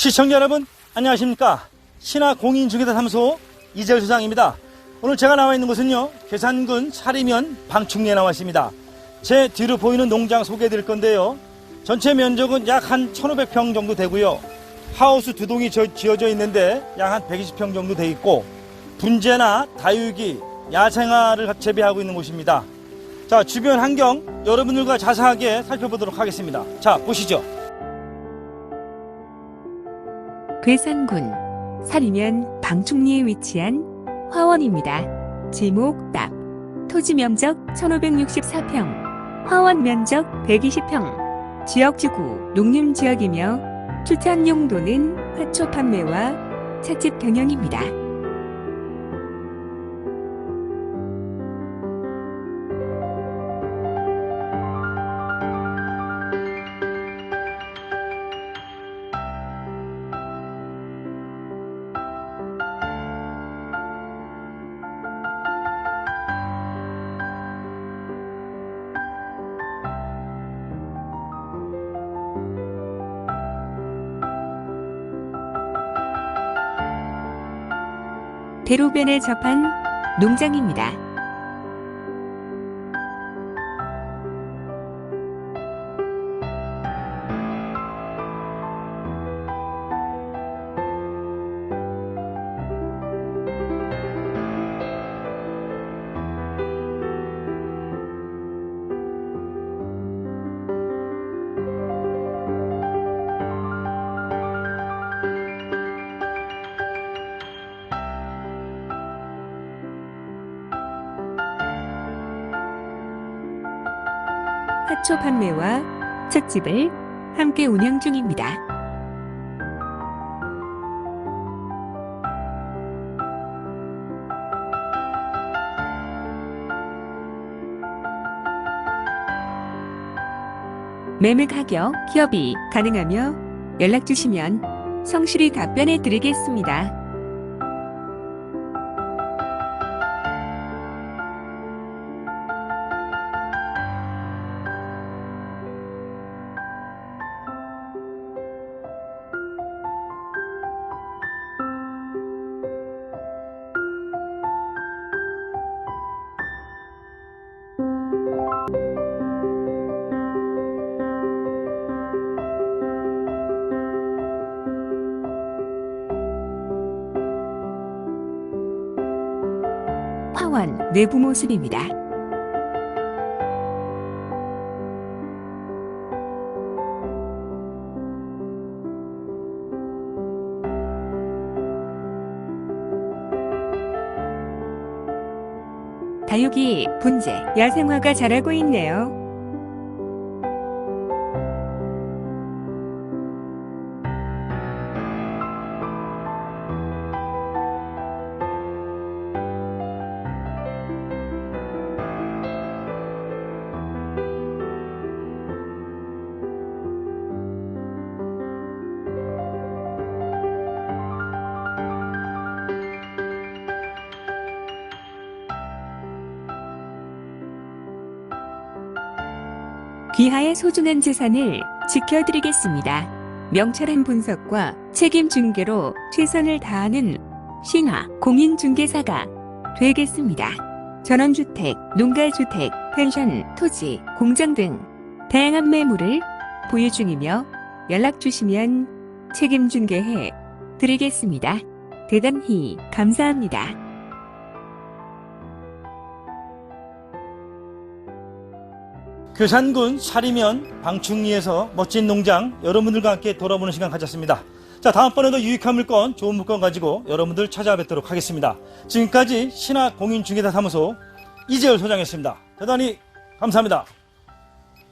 시청자 여러분 안녕하십니까? 신화 공인중개사 사무소 이재열 소장입니다. 오늘 제가 나와 있는 곳은요 괴산군 사리면 방충리에 나와 있습니다. 제 뒤로 보이는 농장 소개해 드릴 건데요. 전체 면적은 약 한 1500평 정도 되고요. 하우스 두 동이 저- 지어져 있는데 약 한 120평 정도 돼 있고 분재나 다육이 야생화를 재배하고 있는 곳입니다. 자 주변 환경 여러분들과 자세하게 살펴보도록 하겠습니다. 자 보시죠 괴산군 사리면 방충리에 위치한 화원입니다. 지목 딱 토지 면적 1564평 화원 면적 120평 지역지구 농림지역이며 추천 용도는 화초 판매와 찻집 경영입니다. 대로변에 접한 농장입니다. 화초 판매와 찻집을 함께 운영 중입니다. 매매 가격, 기업이 가능하며 연락 주시면 성실히 답변해 드리겠습니다. 화원 내부 모습입니다. 다육이, 분재, 야생화가 자라고 있네요. 귀하의 소중한 재산을 지켜드리겠습니다. 명철한 분석과 책임 중개로 최선을 다하는 신화 공인중개사가 되겠습니다. 전원주택, 농가주택, 펜션, 토지, 공장 등 다양한 매물을 보유 중이며 연락 주시면 책임 중개해 드리겠습니다. 대단히 감사합니다. 괴산군 사리면 방충리에서 멋진 농장 여러분들과 함께 돌아보는 시간 가졌습니다. 자, 다음번에도 유익한 물건, 좋은 물건 가지고 여러분들 찾아뵙도록 하겠습니다. 지금까지 신화 공인중개사 사무소 이재열 소장이었습니다. 대단히 감사합니다.